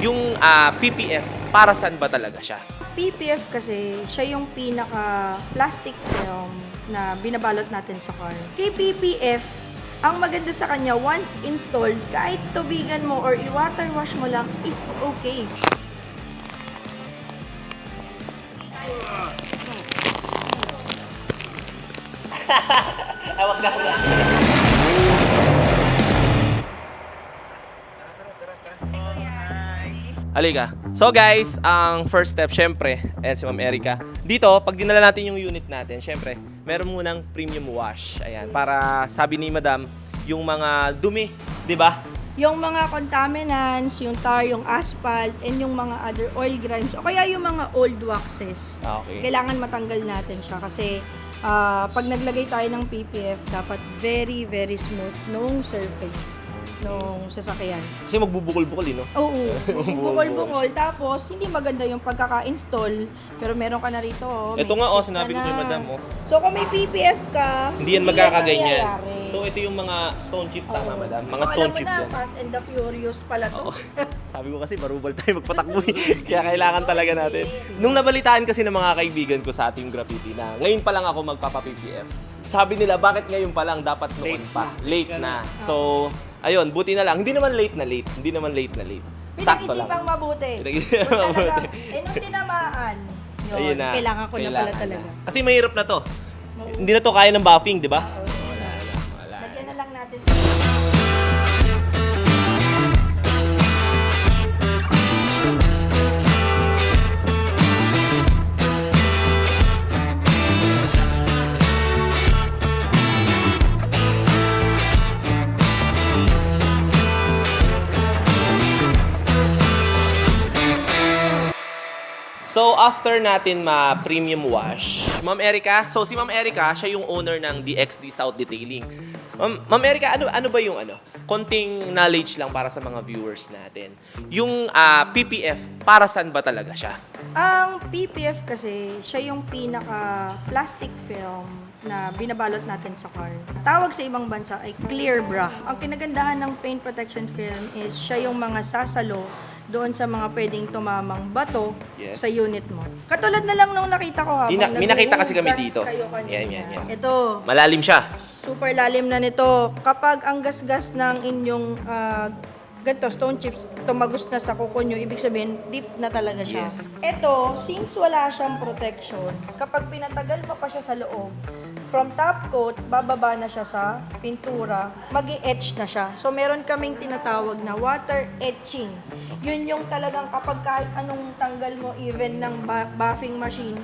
yung ah, PPF, para saan ba talaga siya? PPF kasi, siya yung pinaka plastic film na binabalot natin sa car. Kay PPF, ang maganda sa kanya, once installed, kahit tubigan mo or i-water wash mo lang, is okay. Awag na. Halika. So guys, ang first step, syempre, ayan si Ma'am Erica. Dito, pag dinala natin yung unit natin, syempre, meron munang premium wash. Ayan, para sabi ni Madam, yung mga dumi, di ba? Yung mga contaminants, yung tar, yung asphalt, and yung mga other oil grimes, o kaya yung mga old waxes, Ah, Okay. kailangan matanggal natin siya kasi ah, pag naglagay tayo ng PPF, dapat very, very smooth nung surface nung sasakyan. Kasi magbubukol-bukol, eh, no? Oo, bukol-bukol. Tapos, hindi maganda yung pagkaka-install. Pero meron ka na rito, oh. may Ito nga, oh, chip sinabi ko ka kay na. Madam, oh. So, kung may PPF ka, Hindi yan magkakaganyan. mangyayari. So ito yung mga stone chips, tama Oo. Madam? Mga so, stone alam mo chips na, yan. Fast and the Furious pala to. Sabi ko kasi barubal tayo magpatakbo eh. Kaya kailangan talaga natin. Nung nabalitaan kasi ng mga kaibigan ko sa ating graffiti na ngayon pa lang ako magpapa-PPF. Sabi nila, bakit ngayon pa lang? Dapat noon pa. Late na. So, ayun, buti na lang. Hindi naman late na late. Hindi naman late na late. Sakto lang. Pinag-isipang mabuti. Pinag-isipang mabuti. Eh, nung tinamaan, yun, Ayun na. kailangan ko na pala Kailangan talaga. na. Kasi mahirap na to. Hindi na to kaya ng buffing, di ba? So, after natin ma-premium wash, Ma'am Erica, so si Ma'am Erica, siya yung owner ng DXD South Detailing. Ma'am, Ma'am Erica, ano, ano ba yung ano? Konting knowledge lang para sa mga viewers natin. Yung ah, PPF, para saan ba talaga siya? Ang PPF kasi, siya yung pinaka plastic film na binabalot natin sa car. Tawag sa ibang bansa ay clear bra. Ang kinagandahan ng paint protection film is siya yung mga sasalo doon sa mga pwedeng tumamang bato Yes. sa unit mo. Katulad na lang nung nakita ko habang Ina- may nakita kasi kami naghuhugas dito. kayo kanina. Yan, yan, yan. Ito, Malalim siya. super lalim na nito. Kapag ang gasgas ng inyong ah, ganito, stone chips, tumagos na sa kuko nyo, ibig sabihin, deep na talaga siya. Yes. Ito, since wala siyang protection, kapag pinatagal mo pa siya sa loob, from top coat, bababa na siya sa pintura, mag etch na siya. So, meron kaming tinatawag na water etching. Yun yung talagang kapag kahit anong tanggal mo, even ng buffing machine,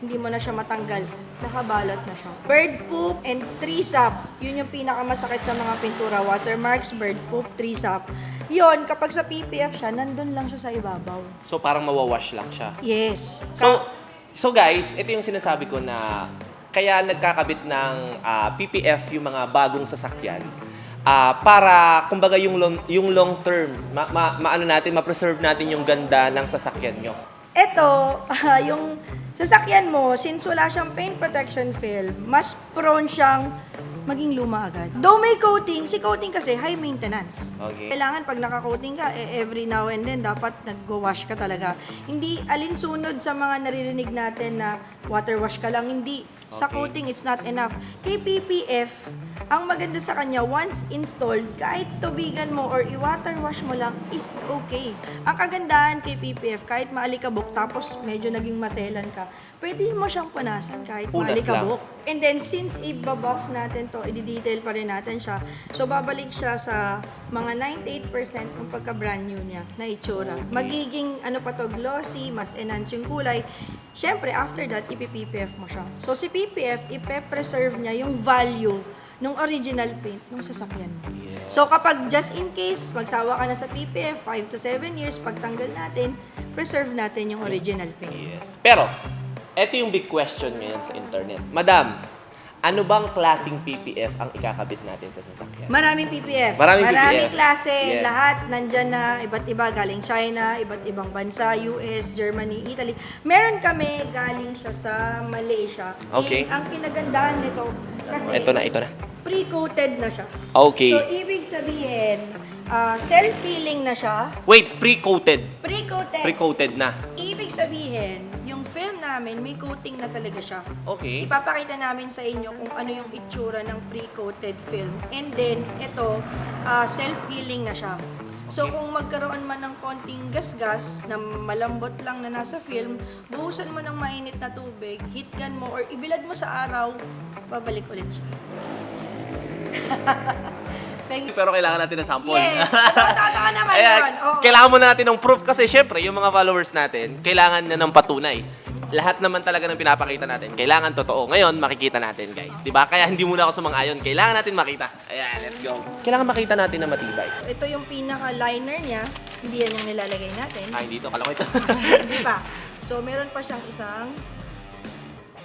hindi mo na siya matanggal. Nakabalot na siya. Bird poop and tree sap. Yun yung pinakamasakit sa mga pintura. Watermarks, bird poop, tree sap. Yun, kapag sa PPF siya, nandun lang siya sa ibabaw. So, parang mawawash lang siya. Yes. So, so guys, ito yung sinasabi ko na kaya nagkakabit ng ah, PPF yung mga bagong sasakyan. Ah, para kumbaga yung long, yung long term, ma, ma- maano natin, ma-preserve natin yung ganda ng sasakyan nyo. Ito, ah, yung sasakyan mo, since wala siyang paint protection film, mas prone siyang maging luma agad. Though may coating, si coating kasi high maintenance. Okay. Kailangan pag naka-coating ka, eh, every now and then, dapat nag-wash ka talaga. Hindi alinsunod sa mga naririnig natin na water wash ka lang. Hindi. Sa Okay. coating, it's not enough. Kay PPF, ang maganda sa kanya, once installed, kahit tubigan mo or i-water wash mo lang, is okay. Ang kagandahan kay PPF, kahit maalikabok, tapos medyo naging maselan ka, pwede mo siyang punasan kahit Punas maalikabok. And then, since i-buff natin to, i-detail pa rin natin siya, so babalik siya sa mga 98% ng pagka-brand new niya na itsura. Magiging, ano pa to, glossy, mas enhance yung kulay. Siyempre, after that, ipi-PPF mo siya. So, si PPF, ipe-preserve niya yung value ng original paint ng sasakyan mo. Yes. So, kapag just in case, magsawa ka na sa PPF, 5 to 7 years, pagtanggal natin, preserve natin yung original paint. Yes. Pero, ito yung big question ngayon sa internet. Madam, ano bang klasing PPF ang ikakabit natin sa sasakyan? Maraming PPF. Maraming PPF. klase. Yes. Lahat nandyan na. Iba't iba. Galing China, iba't ibang bansa, US, Germany, Italy. Meron kami galing siya sa Malaysia. Okay. And ang kinagandahan nito, kasi Ito na, ito na. pre-coated na siya. Okay. So, ibig sabihin, ah, self-healing na siya, Wait, pre-coated. pre-coated. Pre-coated na. Ibig sabihin, film namin, may coating na talaga siya. Okay. Ipapakita namin sa inyo kung ano yung itsura ng pre-coated film. And then, ito, ah, self-healing na siya. So, Okay. kung magkaroon man ng konting gasgas na malambot lang na nasa film, buhusan mo ng mainit na tubig, heat gun mo, or ibilad mo sa araw, babalik ulit siya. You. Pero kailangan natin ng sample. Yes! Totoo naman Ayan, yun. Oo. kailangan muna natin ng proof kasi syempre, yung mga followers natin, kailangan na ng patunay. Lahat naman talaga ng pinapakita natin, kailangan totoo. Ngayon, makikita natin, guys. 'Di ba? Kaya hindi muna ako sumang-ayon. Kailangan natin makita. Ayan, let's go. Kailangan makita natin na matibay. Ito yung pinaka-liner niya. Hindi yan yung nilalagay natin. Ay, dito. Kala ko ito. Hindi pa. So, meron pa siyang isang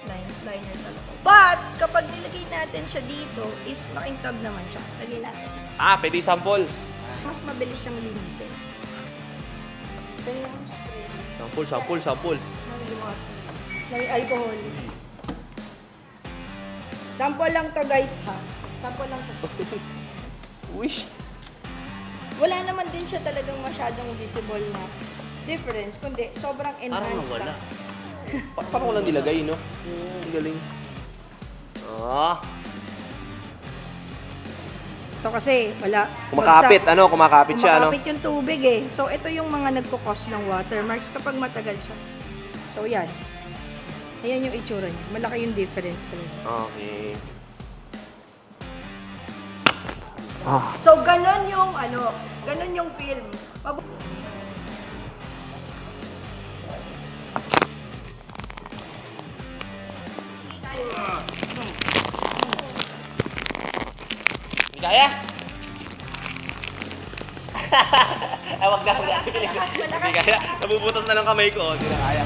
line, liner sa loob. But, kapag nilagay natin siya dito, is makintab naman siya. Lagay natin. ah, pwede sample. Mas mabilis siyang linisin. Ito yung spray. Sample, sample, sample. Ng water. Alcohol. Sample lang to guys ha. Sample lang to. Uy. Wala naman din siya talagang masyadong visible na difference, kundi sobrang enhanced nawala. ka. Pa- parang walang nilagay, no? Ang galing. Ah. Ito kasi, wala. Kumakapit, bagsak. ano? Kumakapit siya, ano? Kumakapit yung tubig eh. So, ito yung mga nagkukos ng watermarks kapag matagal siya. So, yan. Ayan yung itsura niya. Malaki yung difference talaga. Okay. So, ganon yung, ano, ganon yung film. Mab- Hindi kaya? Ay, wag na, wag na. Hindi kaya. Nabubutas na lang kamay ko. Hindi na kaya.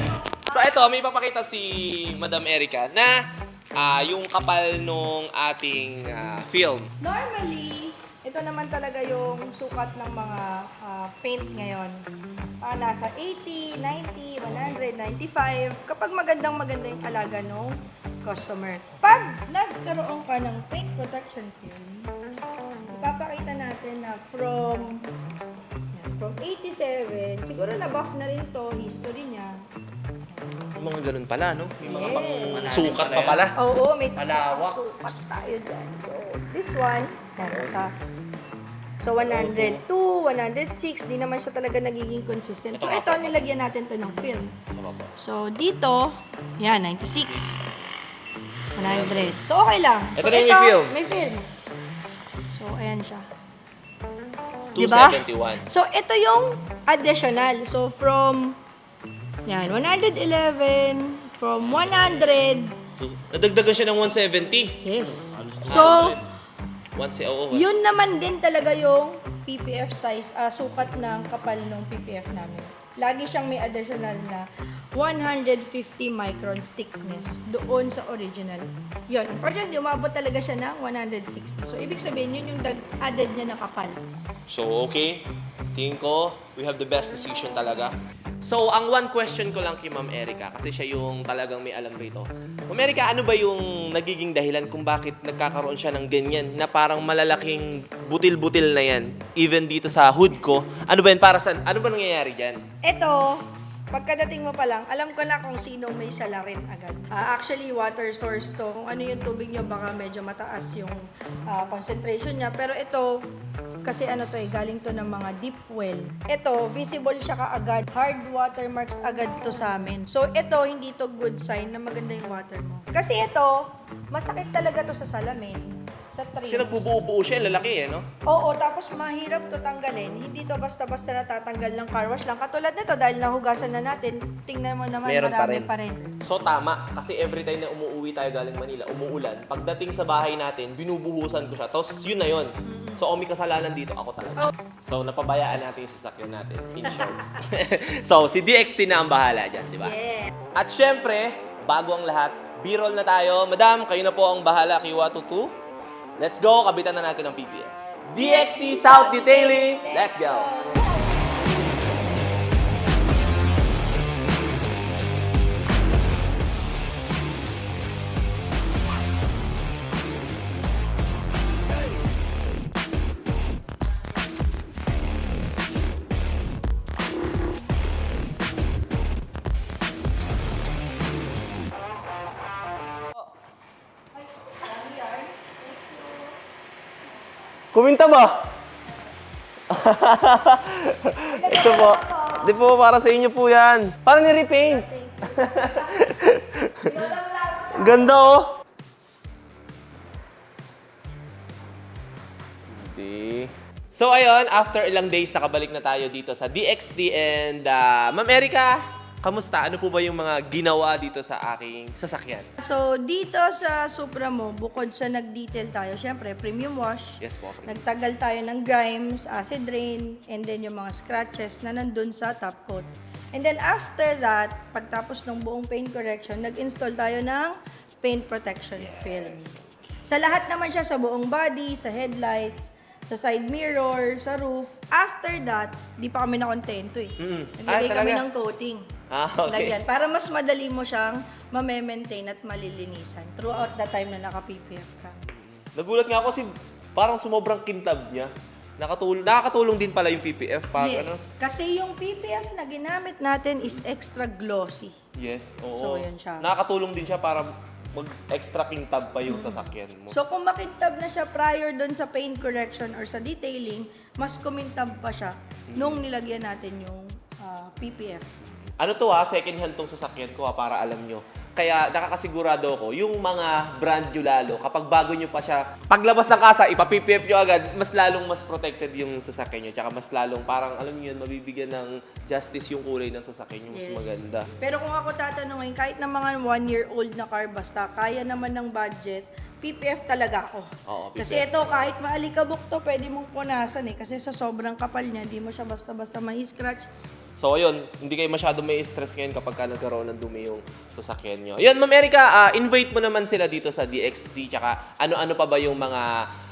So, ito, may papakita si Madam Erica na ah, yung kapal nung ating ah, film. Normally, ito naman talaga yung sukat ng mga ah, paint ngayon. Ah, nasa 80, 90, 100, 95. Kapag magandang maganda yung alaga ng customer. Pag nagkaroon ka ng paint protection film, ipapakita natin na from from 87, siguro na buff na rin to, history niya. Yung mga ganun pala, no? Yung mga pang Yes. sukat pa pala. Oo, may Palawak. sukat tayo dyan. So, this one, yan, sa So, 102, 106, di naman siya talaga nagiging consistent. So, ito, nilagyan natin to ng film. So, dito, yan, 96. 100. So, okay lang. Ito so, na yung may film. May film. So, ayan siya. Diba? 271. So, ito yung additional. So, from, yan, 111, from 100, Nadagdagan siya ng 170. yes. So, One se oo. Yun naman din talaga yung PPF size, ah, sukat ng kapal ng PPF namin. Lagi siyang may additional na 150 microns thickness doon sa original. Yun. Unfortunately, umabot talaga siya ng 160. So, ibig sabihin, yun yung added niya na kapal. So, okay. Tingin ko, we have the best decision talaga. So, ang one question ko lang kay Ma'am Erica, kasi siya yung talagang may alam rito. Ma'am Erica, ano ba yung nagiging dahilan kung bakit nagkakaroon siya ng ganyan na parang malalaking butil-butil na yan, even dito sa hood ko? Ano ba yan? Para saan? Ano ba nangyayari dyan? Ito, pagkadating mo pa lang, alam ko na kung sino may salarin agad. Ah, actually, water source to. Kung ano yung tubig nyo, baka medyo mataas yung ah, concentration niya. Pero ito, kasi ano to eh, galing to ng mga deep well. Ito, visible siya kaagad. Hard watermarks agad to sa amin. So, ito, hindi to good sign na maganda yung water mo. Kasi ito, masakit talaga to sa salamin. Sa trim. Kasi nagbubuo-buo siya, lalaki eh, no? Oo, tapos mahirap to tanggalin. Hindi to basta-basta natatanggal ng car wash lang. Katulad nito, dahil nahugasan na natin, tingnan mo naman, Meron pa marami rin. pa rin. So tama, kasi every time na umuwi tayo galing Manila, umuulan, pagdating sa bahay natin, binubuhusan ko siya. Tapos yun na yun. So kung may kasalanan dito, ako talaga. So napabayaan natin yung sasakyan natin, in short. so si DXT na ang bahala dyan, di ba? Yeah. At syempre, bago ang lahat, B-roll na tayo. Madam, kayo na po ang bahala kay Watutu. Let's go, kabitan na natin ang PPF. DXT South Detailing, let's go! Kuminta ba? Ito po. Di po, para sa inyo po yan. Parang ni-repaint. Ganda oh. Hindi. So ayun, after ilang days nakabalik na tayo dito sa DXD and uh, Ma'am Erica, kamusta? Ano po ba yung mga ginawa dito sa aking sasakyan? So, dito sa Supra mo, bukod sa nag-detail tayo, syempre, premium wash, Yes po. Nagtagal tayo ng grimes, acid rain, and then yung mga scratches na nandun sa top coat. And then after that, pagtapos ng buong paint correction, nag-install tayo ng paint protection film. Sa lahat naman siya, sa buong body, sa headlights, sa side mirror, sa roof. After that, di pa kami nakontento eh. Mm. Naglagay Ah, kami ng coating. Ah, okay. Lagyan. Para mas madali mo siyang mame-maintain at malilinisan throughout the time na naka-PPF ka. Nagulat nga ako si parang sumobrang kintab niya. Nakatulong, nakakatulong din pala yung PPF pag yes. ano. Kasi yung PPF na ginamit natin is extra glossy. Yes, oo. So, yun siya. Nakakatulong din siya para mag-extra kintab pa yung sasakyan mo. So kung makintab na siya prior doon sa paint correction or sa detailing, mas kumintab pa siya nung nilagyan natin yung ah, PPF. Ano to ha, second hand tong sasakyan ko ha, para alam nyo. Kaya nakakasigurado ko, yung mga brand nyo lalo, kapag bago nyo pa siya, paglabas ng kasa, ipa-PPF nyo agad, mas lalong mas protected yung sasakyan nyo. Tsaka mas lalong parang, alam nyo yun, mabibigyan ng justice yung kulay ng sasakyan nyo, mas Yes. maganda. Pero kung ako tatanungin, kahit na mga one-year-old na car, basta kaya naman ng budget, PPF talaga ako. Oo, Kasi PPF. ito, kahit maalikabok to, pwede mong punasan eh. Kasi sa sobrang kapal niya, hindi mo siya basta-basta mai-scratch. So ayun, hindi kayo masyado may stress ngayon kapag ka nagkaroon ng dumi yung sasakyan nyo. Ayun, Ma'am Erica, ah, invite mo naman sila dito sa DXD, tsaka ano-ano pa ba yung mga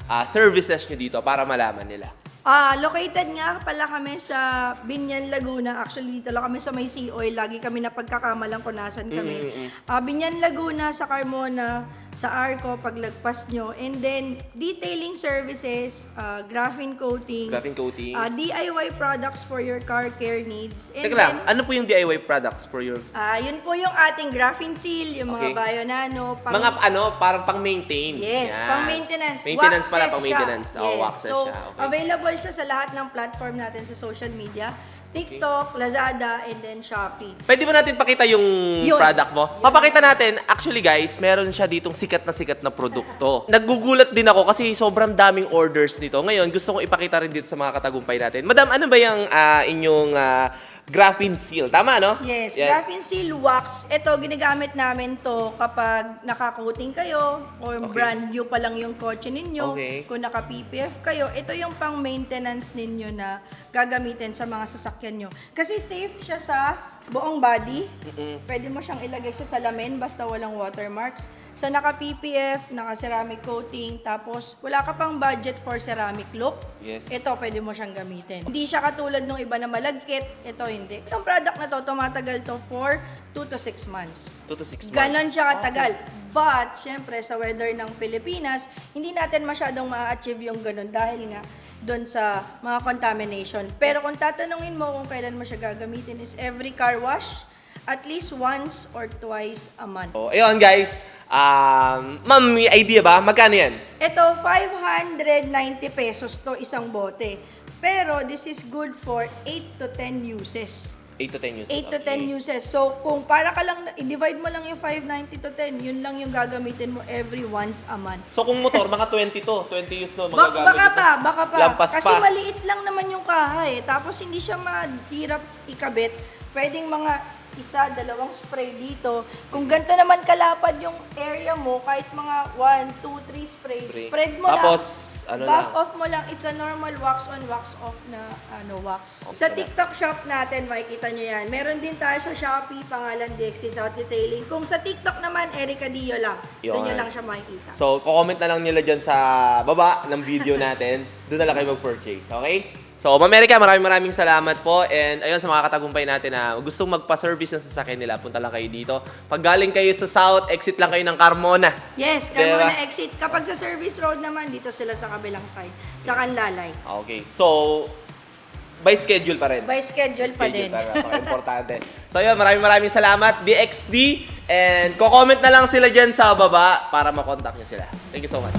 ah, services nyo dito para malaman nila. Ah, located nga pala kami sa Binyan, Laguna. Actually, dito lang kami sa may sea oil. Lagi kami na pagkakamalang kung nasan kami. Ah, Binyan, Laguna, sa Carmona, sa Arco, paglagpas nyo. And then, detailing services, ah, graphene coating, Graphene coating. ah, DIY products for your car care needs. And Teka then, lang, ano po yung DIY products for your... ah, yun po yung ating graphene seal, yung mga Okay. bio nano, pang- mga ano, parang pang-maintain. Yes, Yan. pang maintenance. Maintenance pala, pang maintenance. siya. Oh, yes. waxes so, siya. Okay. available siya sa lahat ng platform natin sa social media. TikTok, Lazada, and then Shopee. Pwede ba natin pakita yung Yun. product mo? Papakita natin, actually guys, meron siya ditong sikat na sikat na produkto. Naggugulat din ako kasi sobrang daming orders nito. Ngayon, gusto kong ipakita rin dito sa mga katagumpay natin. Madam, ano ba yung ah, inyong ah, graphene seal? Tama, no? Yes, Yan. graphene seal wax. Ito, ginagamit namin to kapag naka-coating kayo or Okay. brand new pa lang yung kotse ninyo. Okay. Kung naka-PPF kayo, ito yung pang-maintenance ninyo na gagamitin sa mga sasakyan nyo. Kasi safe siya sa buong body. Pwede mo siyang ilagay sa salamin basta walang watermarks. Sa naka-PPF, naka-ceramic coating, tapos wala ka pang budget for ceramic look. Yes. Ito, pwede mo siyang gamitin. Hindi siya katulad ng iba na malagkit. Ito, hindi. Itong product na to, tumatagal to for 2 to 6 months. 2 to 6 months. Ganon siya katagal. But, syempre, sa weather ng Pilipinas, hindi natin masyadong ma-achieve yung ganon dahil nga doon sa mga contamination. Pero kung tatanungin mo kung kailan mo siya gagamitin is every car wash, at least once or twice a month. Oh, ayun guys, um, ma'am, may idea ba? Magkano yan? Ito, 590 pesos to isang bote. Pero this is good for 8 to 10 uses. 8 to 10 uses. 8 to 10 Okay. uses. So, kung para ka lang, i-divide mo lang yung 590 to 10, yun lang yung gagamitin mo every once a month. So kung motor, mga 20 to. 20 use no, Ba- magagamit baka ito. pa, baka pa. Lampas Kasi pa. maliit lang naman yung kaha eh. Tapos hindi siya mahirap ikabit. Pwedeng mga isa, dalawang spray dito. Kung ganito naman kalapad yung area mo, kahit mga 1, 2, 3 spray, Spray. spread mo Tapos, lang. Ano buff lang. off mo lang. It's a normal wax on, wax off na ano wax. Sa TikTok shop natin, makikita nyo yan. Meron din tayo sa Shopee, pangalan DXT South Detailing. Kung sa TikTok naman, Erica Dio lang. Doon nyo Yun. lang siya makikita. So, comment na lang nila dyan sa baba ng video natin. Doon na lang kayo mag-purchase. Okay? So, Ma'am Erica, maraming maraming salamat po. And ayun, sa mga katagumpay natin na gustong magpa-service ng sasakyan nila, punta lang kayo dito. Pag galing kayo sa South, exit lang kayo ng Carmona. Yes, Diba? Carmona exit. Kapag sa service road naman, dito sila sa kabilang side. Sa Kanlalay. Okay. So, by schedule pa rin. By schedule pa din. Schedule pa rin. Okay, importante. So, yun, maraming maraming salamat. DXD. And, ko-comment na lang sila dyan sa baba para makontak nyo sila. Thank you so much.